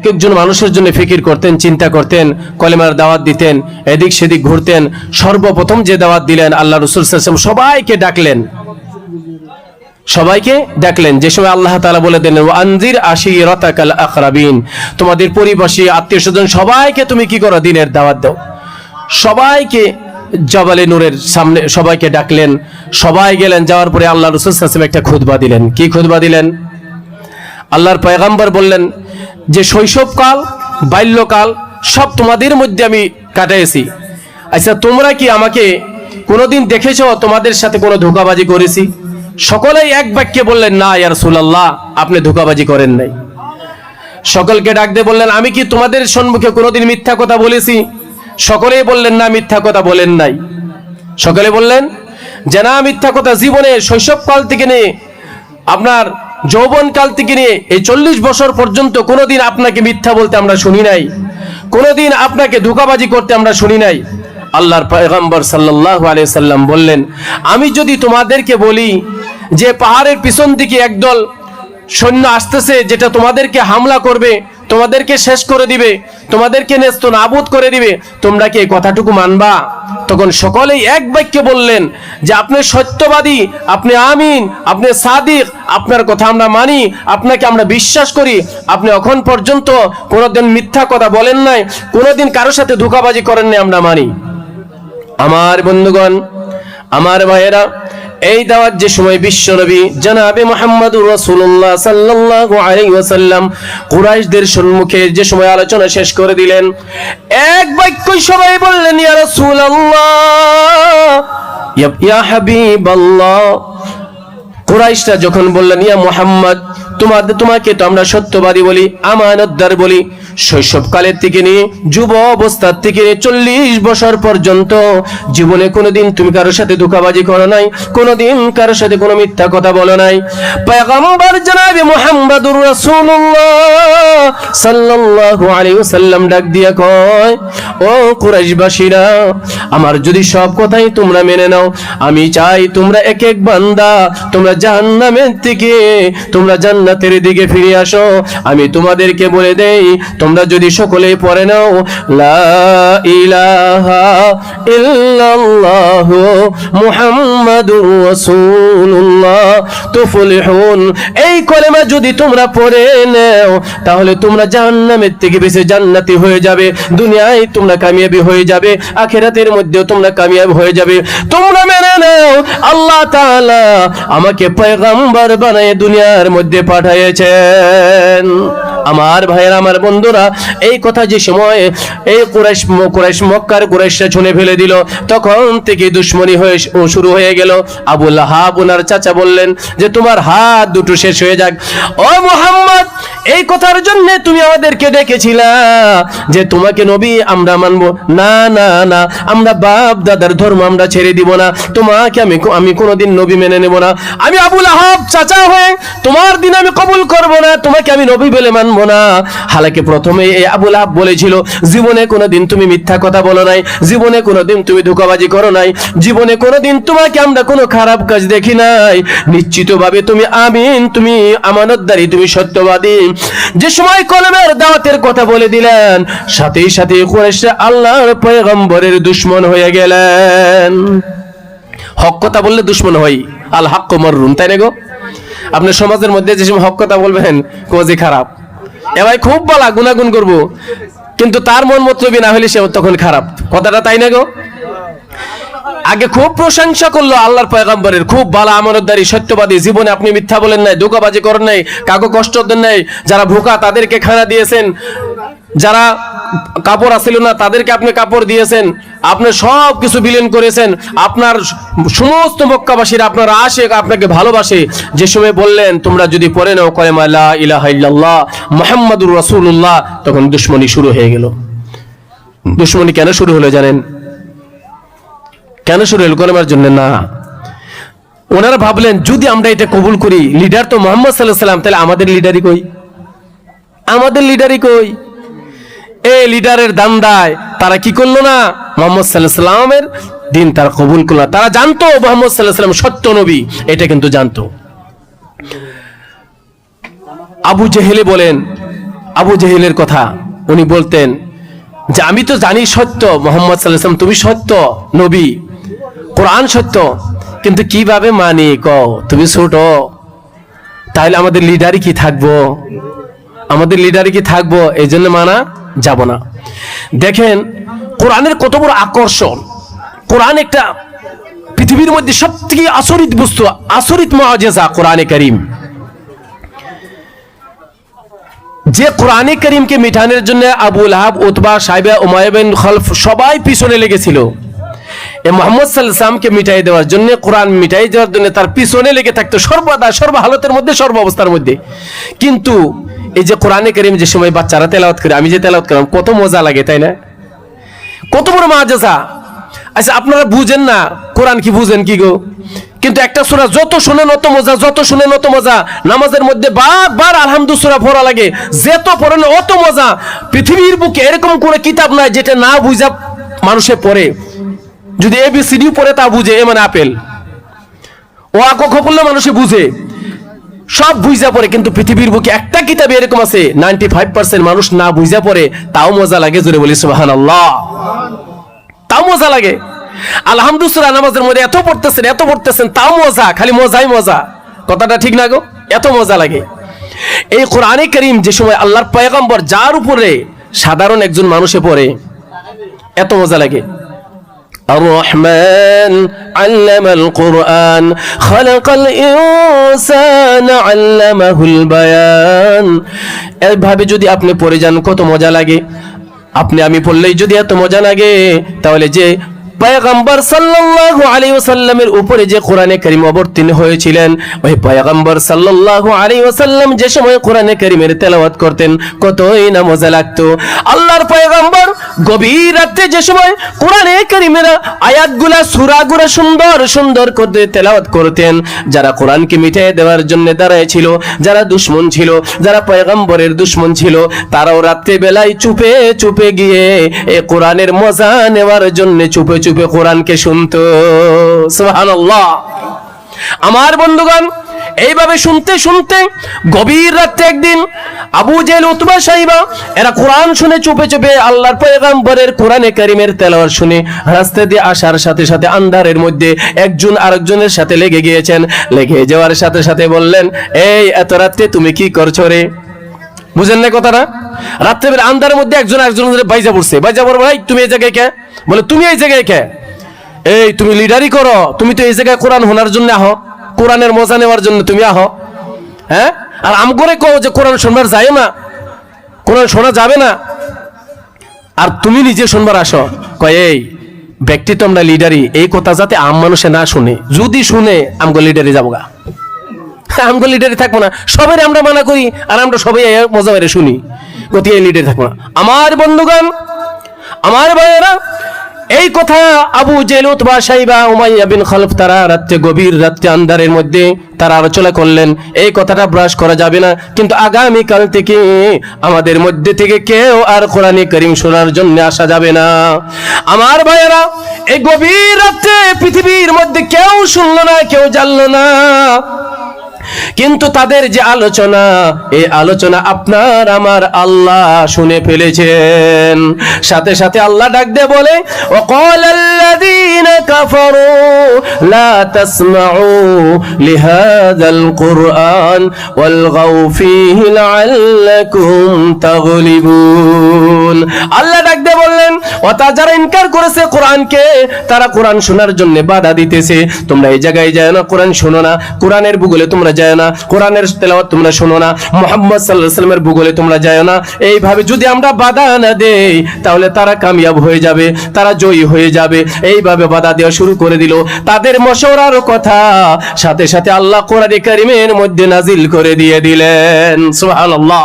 এক একজন মানুষের জন্য ফিকির করতেন, চিন্তা করতেন, কলেমার দাওয়াত দিতেন, এদিক সেদিক ঘুরতেন, সর্বপ্রথম যে দাওয়াত দিলেন আল্লাহ রসুল সবাইকে ডাকলেন। সবাইকে ডাকলেন। যে সময় আল্লাহ তালা বলে দিলেন আনজির আশি রতাকাল আকরাবিন তোমাদের পরিবাসী, আত্মীয় স্বজন সবাইকে তুমি কি করো? দিনের দাওয়াত দাও। সবাইকে জবালে নূরের সামনে সবাইকে ডাকলেন। সবাই গেলেন, যাওয়ার পরে আল্লাহ রসুল সাল্লাম একটা খুতবা দিলেন। কি খুতবা দিলেন? আল্লাহর পয়গাম্বর বললেন যে শৈশবকাল, বাল্যকাল সব তোমাদের মধ্যে আমি কাটাইছি। আচ্ছা তোমরা কি আমাকে কোনোদিন দেখেছ তোমাদের সাথে কোনো ধোকাবাজি করেছি? সকলেই এক বাক্যে বললেন, না ইয়ার সুলাল্লাহ আপনি ধোকাবাজি করেন নাই। সকলকে ডাক দিয়ে বললেন, আমি কি তোমাদের সম্মুখে কোনোদিন মিথ্যা কথা বলেছি? সকলেই বললেন, না, মিথ্যা কথা বলেন নাই। সকলে বললেন, যে না, মিথ্যা কথা জীবনে শৈশবকাল থেকে নিয়ে আপনার যৌবনকাল থেকে নিয়ে এই চল্লিশ বছর পর্যন্ত কোনোদিন আপনাকে মিথ্যা বলতে আমরা শুনি নাই। কোনোদিন আপনাকে ধোকাবাজি করতে আমরা শুনি নাই। আল্লাহর পয়গম্বর সাল্লাহ আলিয়াল্লাম বললেন, আমি যদি তোমাদেরকে বলি যে পাহাড়ের পিছন দিকে একদল সৈন্য আসতেছে, যেটা তোমাদেরকে হামলা করবে তোমাদেরকে শেষ করে দিবে, তোমাদেরকে নেস্ত নাবুদ করে দিবে, তোমরা কি এই কথাটুকু মানবা? তখন সকলেই এক বাক্যে বললেন যে, আপনি সত্যবাদী, আপনি আমিন, আপনি সাদিক, আপনার কথা আমরা মানি, আপনাকে আমরা বিশ্বাস করি, আপনি এখন পর্যন্ত কোনোদিন মিথ্যা কথা বলেন নাই, কোনোদিন কারোর সাথে ধোকাবাজি করেন নাই আমরা মানি। আমার বন্ধুগণ, আমার ভাইয়েরা এই দাওয়াত যে সময় বিশ্বনবী জনাবে মোহাম্মদুর রাসূলুল্লাহ সাল্লাল্লাহু আলাইহি ওয়াসাল্লাম কুরাইশদের সম্মুখে যে সময় আলোচনা শেষ করে দিলেন, এক বাক্যই সবাই বললেন, ইয়া রাসূলুল্লাহ, ইয়া- হাবিবাল্লাহ। কুরাইশরা যখন বললেন, ইয়া মোহাম্মদ তোমাদের তোমাকে তো আমরা সত্যবাদী বলি, আমানতদার বলি। শৈশবকালের থেকে নিয়ে যুব অবস্থার থেকে চল্লিশ বছর পর্যন্ত জীবনে কোনোদিন তুমি কারোর সাথে ধোকাবাজি করো নাই, কোনোদিন কারোর সাথে কোনো মিথ্যা কথা বলো নাই। পয়গম্বর জনাবে মুহাম্মদুর রাসূলুল্লাহ সাল্লাল্লাহু আলাইহি ওয়াসাল্লাম ডাক দিয়া কয়, ও কুরাইশবাসীরা, আমার যদি সব কথাই তোমরা মেনে নাও, আমি চাই তোমরা এক এক বান্দা, তোমরা জাহান্নামের থেকে, তোমরা জান্নাতের দিকে ফিরে আসো। আমি তোমাদেরকে বলে দেই, তোমরা যদি সকলে পড়ে নাও এই কলেমা যদি তোমরা পড়ে তাহলে তোমরা জাহান্নামের থেকে জান্নাতি হয়ে যাবে। দুনিয়ায় তোমরা কামিয়াবি হয়ে যাবে, আখেরাতের মধ্যেও তোমরা কামিয়াবি হয়ে যাবে। তোমরা মেনে আল্লাহ আমাকে পয়গম্বর বানিয়ে দুনিয়ার মধ্যে পাঠিয়েছেন আমার ভাইয়ের, আমার বন্ধুরা, এই কথা যে সময় এই কুরেশ কুরেশ মক্কার কুরেশরা শুনে ফেলে দিল, তখন থেকে দুশ্মনী হয়ে শুরু হয়ে গেল। আবু লাহাব ওনার চাচা বললেন যে, তোমার হাত দুটো শেষ হয়ে যাক। ও মোহাম্মদ এই কথার জন্য তুমি আমাদেরকে ডেকেছিলা যে তোমাকে নবী আমরা মানবো। না না না, আমরা বাপ দাদার ধর্ম আমরা ছেড়ে দিব না। তোমাকে আমি আমি কোনোদিন নবী মেনে নেব না। আমি আবুল আহাব চাচা হয়ে তোমার দিন আমি কবুল করব না। তোমাকে আমি নবী বলে মানবো না। হালাকে প্রথমে এই আবুল আহাব বলেছিল, জীবনে কোনোদিন তুমি মিথ্যা কথা বলো নাই। জীবনে কোনোদিন তুমি ধোকাবাজি করো নাই। জীবনে কোনোদিন তোমাকে আমরা কোনো খারাপ কাজ দেখি নাই। নিশ্চিতভাবে তুমি আমিন, তুমি আমানতদারি, তুমি সত্যবাদী। যে সময় কলমের দাওয়াতের কথা বলে দিলেন সাথে সাথে কুরাইশরা আল্লাহর পয়গম্বরের দুশ্মন হয়ে গেলেন। হক কথা বললে দুশ্মন হই আল হাক্ক মররুন, তাই না গো? আপনার সমাজের মধ্যে যে সময় হক কথা বলবেন কোজি খারাপ। এ ভাই খুব বলা গুনাগুন করব। কিন্তু তার মন মতলবি না হলে সে তখন খারাপ। কথাটা তাই না গো? আগে খুব প্রশংসা করল আল্লাহর পয়গম্বরের। খুব ভালো আমানতদারি, সত্যবাদী। জীবনে আপনি মিথ্যা বলেন নাই, ধোকাবাজি করেন নাই কাকু কষ্ট দেন নাই। যারা ভোকা তাদেরকে খানা দিয়েছেন। যারা কাপড় আসিল না, তাদেরকে আপনি কাপড় দিয়েছেন। আপনি সব কিছু বিলীন করেছেন। আপনার সমস্ত মক্কাবাসীরা আপনার আশে আপনাকে ভালোবাসে। যে সময় বললেন, তোমরা যদি পড়ে নাও কলেমা ইলাহা ইল্লাল্লাহ, মুহাম্মাদুর রাসূলুল্লাহ, তখন দুশ্মনী শুরু হয়ে গেল। দুশ্মনী কেন শুরু হলো জানেন? কেন শুরু হলো কলেমার জন্য? না। ওনারা ভাবলেন, যদি আমরা এটা কবুল করি লিডার তো মোহাম্মদ সাল্লাহ সাল্লাম, তাহলে আমাদের লিডারই কই? আমাদের লিডারই কই? এই লিডারের দান্দায় তারা কি করল না? মোহাম্মদ সাল্লাহ সাল্লামের দিন তারা কবুল করল। তারা জানতো মোহাম্মদ সাল্লাহ সাল্লাম সত্য নবী, এটা কিন্তু জানতো। আবু জেহেলে বলেন, আবু জেহেলের কথা উনি বলতেন যে, আমি তো জানি সত্য, মোহাম্মদ সাল্লাহ সাল্লাম, তুমি সত্য নবী। কোরআন সত্য, কিন্তু কীভাবে মানি? ক তুমি ছোট তাহলে আমাদের লিডারই কি থাকব? আমাদের লিডারই কি থাকব? এই জন্য মানা যাব না। দেখেন, কোরআনের কত বড় আকর্ষণ। কোরআন একটা পৃথিবীর মধ্যে সব থেকে আসরিত বস্তু আসরিত মহাজেজা কোরআনে করিম। যে কোরআনে করিমকে মিঠানের জন্য আবুল আহাব, উতবা, সাইবা উমায়বেন খলফ সবাই পিছনে লেগেছিল। এ মোহাম্মদ সাল্লামকে মিটাই দেওয়ার জন্য, কোরআন মিটাই দেওয়ার জন্য তার পিছনে লেগে থাকতো সর্বদা সর্ব হালতের মধ্যে সর্ব অবস্থার মধ্যে। কিন্তু এই যে কোরআনে করিম যে সময় বাচ্চারা তেলাওয়াত করে, আমি যে তেলাওয়াত করলাম, কত মজা লাগে, তাই না? কত বড় মাজাজা আচ্ছা আপনারা বুঝেন না, কোরআন কি বুঝেন কি গো? কিন্তু একটা সূরা যত শুনেন অত মজা, যত শুনেন অত মজা। নামাজের মধ্যে বারবার আলহামদু সূরা পড়া লাগে, যেত পড়েন অত মজা। পৃথিবীর বুকে এরকম কোনো কিতাব নাই যেটা না বুঝা মানুষে পড়ে। যদি এ বি সিডি পড়ে তা বুঝে এ মানে আপেল। ও আকক পড়লে মানুষে বুঝে। সব বুঝা পড়ে, কিন্তু পৃথিবীর বুকে একটা কিতাব এরকম আছে নাইনটি ফাইভ পার্সেন্ট মানুষ না বুঝা পড়ে, তাও মজা লাগে জোরে বলি সুবাহান আল্লাহ তাও মজা লাগে। আলহামদুলিল্লাহ, নামাজের মধ্যে এত পড়তেছেন এত পড়তেছেন, তাও মজা, খালি মজাই মজা। কথাটা ঠিক না গো? এত মজা লাগে। এই কোরআনে করিম যে সময় আল্লাহর পয়গম্বর যার উপরে সাধারণ একজন মানুষে পড়ে, এত মজা লাগে। الرحمن علم القرآن خلق الإنسان علمه البيان এইভাবে যদি আপনি পড়ে যান কত মজা লাগে আপনি আমি পড়লেই যদি এত মজা লাগে তাহলে যে পয়গম্বর সাল্লাল্লাহু আলাইহি ওয়াসাল্লামের উপরে যে কোরআনে কারীম অবতীর্ণ হয়েছিলেন, ওই পয়গম্বর সাল্লাল্লাহু আলাইহি ওয়াসাল্লাম যে সময় কোরআনে কারীমের তেলাওয়াত করতেন, কতই না মজা লাগতো। আল্লাহর পয়গম্বর গভীর রাতে যে সময় কোরআনে কারীমের আয়াতগুলা, সূরাগুলা সুন্দর সুন্দর করে তেলাওয়াত করতেন, যারা কোরআনকে মিটিয়ে দেওয়ার জন্য দাঁড়ায় ছিল, যারা দুশ্মন ছিল, যারা পয়গম্বরের দুশ্মন ছিল, তারাও রাত্রে বেলায় চুপে চুপে গিয়ে এ কোরআনের মজা নেওয়ার জন্য চুপে চুপে কোরআনকে শুনতো। আমার বন্ধুগণ, এইভাবে শুনতে শুনতে গভীর রাত্রে একদিন আবু জেল উতবা সাহিবা, এরা কোরআন শুনে চুপে চুপে আল্লাহর পয়গম্বরের কোরআনে কারিমের তেলাওয়াত শুনে রাস্তা দিয়ে আসার সাথে সাথে আন্ধারের মধ্যে একজন আরেকজনের সাথে লেগে গিয়েছেন। লেগে যাওয়ার সাথে সাথে বললেন, এই, এত রাত্রে তুমি কি করছ রে? বুঝেন না কথাটা? রাত্রে আন্ধারের মধ্যে একজন একজনের বাইজা পড়ছে। বাইজা পড়ব ভাই তুমি এই জায়গায় কে? বলে, তুমি এই জায়গায় কে? এই, তুমি লিডারি করো। তুমি তো এই জায়গায় কোরআন শোনার জন্য আহ। কোরআনের মজা নেওয়ার জন্য তুমি আহ। হ্যাঁ? আর আম করে কো যে কোরআন শুনবার যায় না। কোরআন শোনা যাবে না। আর তুমি নিজে শুনবার আসো। কয়, এই, ব্যক্তি তো আমরা লিডারি এই কথা যাতে আম মানুষে না শুনে। যদি শুনে, আমগো লিডারি যাব গা। আমগো লিডারে থাকব না। সবাই আমরা মানা করি, আর আমরা সবাই মজা মেরে শুনি। গতি এই লিডারে থাকব না। আমার বন্ধুগণ, আমার ভাইয়েরা এই কথা আবু জেলুত বা সাইবা উমাইয়া বিন খালফ, তারা রাত্রে গভীর, রাত্রে আন্ধারের মধ্যে তারা আলোচনা করলেন। এই কথাটা ব্রাশ করা যাবে না। কিন্তু আগামী কাল থেকে আমাদের মধ্যে থেকে কেউ আর কোরআনে করিম শোনার জন্য আসা যাবে না। আমার ভাইয়েরা, এই গভীর রাত্রে পৃথিবীর মধ্যে কেউ শুনলো না, কেউ জানলো না। কিন্তু তাদের যে আলোচনা এই আলোচনা আপনার আমার আল্লাহ শুনে ফেলেছেন সাথে সাথে আল্লাহ ডাক দিয়ে বলে وقال الذين كفروا لا تسمعوا لهذا القرآن والغوا فيه لعلكم تغلبون আল্লাহ ডাক দিয়ে বললেন অতা যারা ইনকার করেছে কোরআনকে তারা কোরআন শোনার জন্য বাধা দিতেছে তোমরা এই জায়গায় যায় না কোরআন শোনো না কোরআনের ভূগোলে তোমরা যায় না। কোরআনের তেলাওয়াত তোমরা শোনো না। মোহাম্মদ সাল্লাহ সাল্লামের ভূগোলে তোমরা যায় না। এইভাবে যদি আমরা বাধা না দেই, তাহলে তারা কামিয়াব হয়ে যাবে, তারা জয়ী হয়ে যাবে। এইভাবে বাধা দেওয়া শুরু করে দিল। তাদের মশওরার কথা সাথে সাথে আল্লাহ কোরআন কারিমের মধ্যে নাজিল করে দিয়ে দিলেন। সুবহানাল্লাহ।